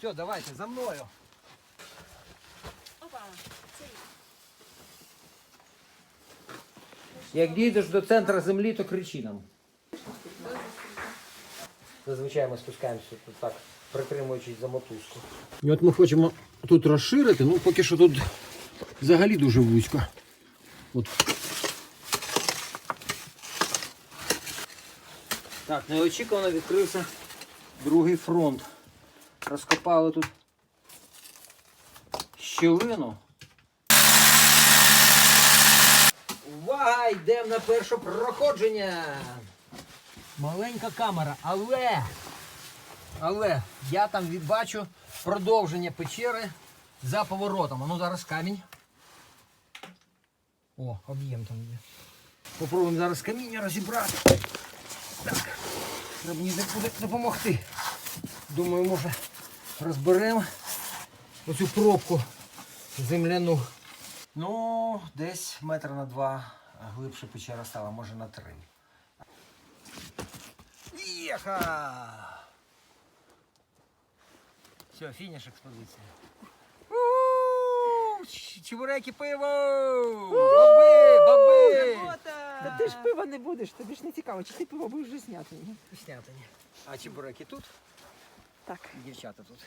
Все, давайте, за мною. Опа, цей. Як дійдеш до центру землі, то кричи нам. Зазвичай ми спускаємося тут так, притримуючись за мотузку. І от ми хочемо тут розширити, ну поки що тут взагалі дуже вузько. От. Так, неочікувано відкрився другий фронт. Розкопали тут щілину. Увага! Йдемо на перше проходження. Маленька камера, але. Але я там відбачу продовження печери за поворотом. Ну зараз камінь. О, об'єм там є. Попробуємо зараз каміння розібрати. Так. Треба мені допомогти. Думаю, може розберемо оцю пробку земляну. Ну, десь метр на два глибше печера стала, може на три. Єха! Все, фініш експозиції. У-у-у! Чебуреки пиво! Баби! Баби! Та ти ж пива не будеш, тобі ж не цікаво, чи ти пиво будеш вже зняти. Снятині. А чебуреки тут? Так. Дівчата тут.